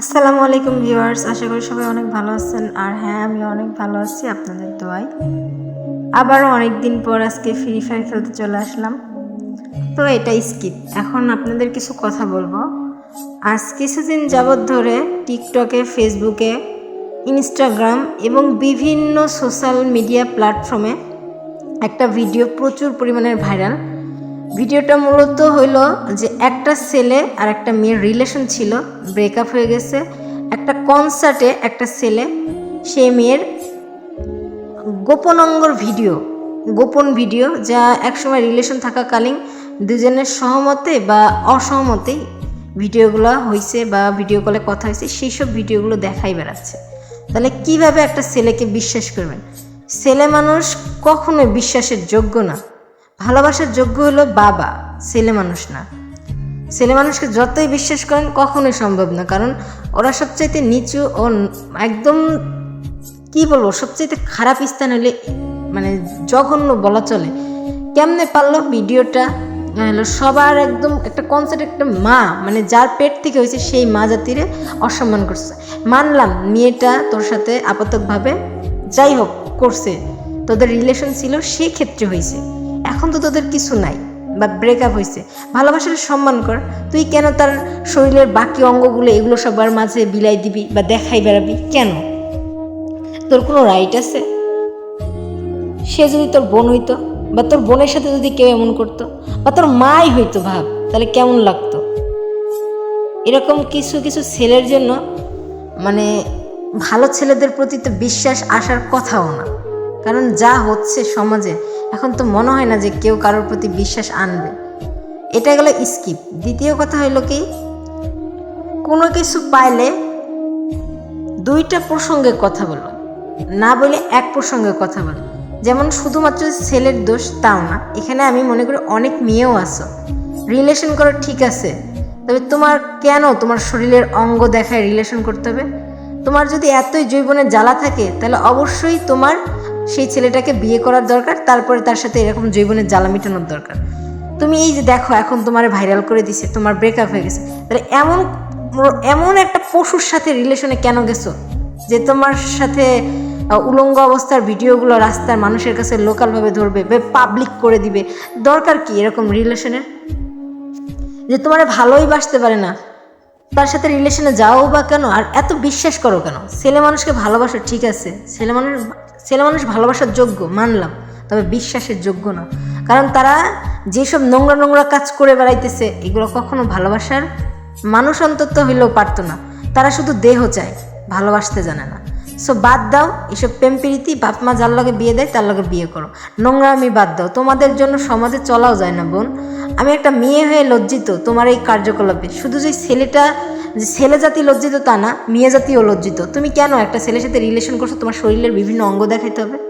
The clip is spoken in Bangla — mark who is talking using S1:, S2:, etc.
S1: আসসালামু আলাইকুম ভিউয়ার্স, আশা করি সবাই অনেক ভালো আছেন। আর হ্যাঁ আমি অনেক ভালো আছি, আপনাদের দোয়ায়। আবারও অনেক দিন পর আজকে ফ্রি ফায়ার খেলতে চলে আসলাম। তো এটা স্কিপ এখন আপনাদের কিছু কথা বলব। আজ কিছুদিন যাবৎ ধরে টিকটকে ফেসবুকে ইনস্টাগ্রাম এবং বিভিন্ন সোশ্যাল মিডিয়া প্ল্যাটফর্মে একটা ভিডিও প্রচুর পরিমাণের ভাইরাল ভিডিওটা মূলত হইল যে একটা ছেলে আর একটা মেয়ের রিলেশন ছিল ব্রেকআপ হয়ে গেছে। একটা কনসার্টে একটা ছেলে সেই মেয়ের গোপন অঙ্গর ভিডিও, গোপন ভিডিও যা একসময় রিলেশন থাকাকালীন দুজনের সহমতে বা অসহমতে ভিডিওগুলো হয়েছে বা ভিডিও কলে কথা হয়েছে সেই সব ভিডিওগুলো দেখাই বেড়াচ্ছে। তাহলে কীভাবে একটা ছেলেকে বিশ্বাস করবেন? ছেলে মানুষ কখনোই বিশ্বাসের যোগ্য না। ভালোবাসার যোগ্য হলো বাবা, ছেলে মানুষ না। ছেলে মানুষকে যতই বিশ্বাস করেন কখনোই সম্ভব না, কারণ ওরা সবচাইতে নিচু ও একদম, কি বলব, সবচাইতে খারাপ স্থান হলে মানে জঘন্য বলা চলে। কেমনে পারল ভিডিওটা? হলো সবার একদম একটা কনসেপ্ট একটা মা মানে যার পেট থেকে হয়েছে সেই মা জাতিরে অসম্মান করছে। মানলাম, মেয়েটা তোর সাথে আপাতকভাবে যাই হোক করছে, তোদের রিলেশন ছিল সেই ক্ষেত্রে হয়েছে। এখন তো তোদের কিছু নাই, বা ব্রেকআপ হয়েছে ভালোবাসার সম্মান কর, তুই কেন তার শরীরের বাকি অঙ্গগুলো এগুলো সবার মাঝে বিলাই দিবি বা দেখাই বেড়াবি? কেন? তোর কোনো রাইট আছে? সে যদি তোর বোন হইতো, বা তোর বোনের সাথে যদি কেউ এমন করতো, বা তোর মাই হইতো, ভাব, তাহলে কেমন লাগতো? এরকম কিছু কিছু ছেলের জন্য মানে ভালো ছেলেদের প্রতি তো বিশ্বাস আসার কথাও না। কারণ যা হচ্ছে সমাজে, এখন তো মনে হয় না যে কেউ কারোর প্রতি বিশ্বাস আনবে। এটা গেল স্কিপ। দ্বিতীয় কথা হইল কি, কোনো কিছু পাইলে দুইটা প্রসঙ্গে কথা বলো, না বলে এক প্রসঙ্গে কথা বলো। যেমন শুধুমাত্র ছেলের দোষ তাও না, এখানে আমি মনে করি অনেক মেয়েও আছো। রিলেশন করো ঠিক আছে, তবে তোমার কেন তোমার শরীরের অঙ্গ দেখায় রিলেশন করতে হবে? তোমার যদি এতই জৈবনের জ্বালা থাকে, তাহলে অবশ্যই তোমার সেই ছেলেটাকে বিয়ে করার দরকার, তারপরে তার সাথে এরকম জৈবনের জ্বালা মেটানোর দরকার। তুমি এই যে দেখো, এখন তোমার ভাইরাল করে দিছে, তোমার ব্রেকআপ হয়ে গেছে। তাহলে এমন এমন একটা পশুর সাথে রিলেশনে কেন গেছো? যে তোমার সাথে উলঙ্গ অবস্থার ভিডিওগুলো রাস্তার মানুষের কাছে লোকালভাবে ধরবে পাবলিক করে দিবে। দরকার কি এরকম রিলেশনের যে তোমার ভালোই বাসতে পারে না। তার সাথে রিলেশনে যাও বা কেন? আর এত বিশ্বাস করো কেন? ছেলে মানুষকে ভালোবাসো ঠিক আছে। ছেলে মানুষ ছেলে মানুষ ভালোবাসার যোগ্য, মানলাম, তবে বিশ্বাসের যোগ্য না। কারণ তারা যেসব নোংরা নোংরা কাজ করে বেড়াইতেছে, এগুলো কখনো ভালোবাসার মানুষ অন্তত হইলেও পারতো না। তারা শুধু দেহ চায়, ভালোবাসতে জানে না। সো বাদ দাও, এসব প্রেম প্রীতি, বাপ মা যার লগে বিয়ে দেয়, তার লগে বিয়ে করো। নোংরা আমি বাদ দাও, তোমাদের জন্য সমাজে চলাও যায় না, বোন। আমি একটা মেয়ে হয়ে লজ্জিত, তোমার এই কার্যকলাপে। শুধু যে ছেলেটা যে ছেলে জাতি লজ্জিত তা না, মেয়ে জাতিও লজ্জিত। তুমি কেন একটা ছেলের সাথে রিলেশন করছ? তোমার শরীরের বিভিন্ন অঙ্গ দেখাইতে হবে।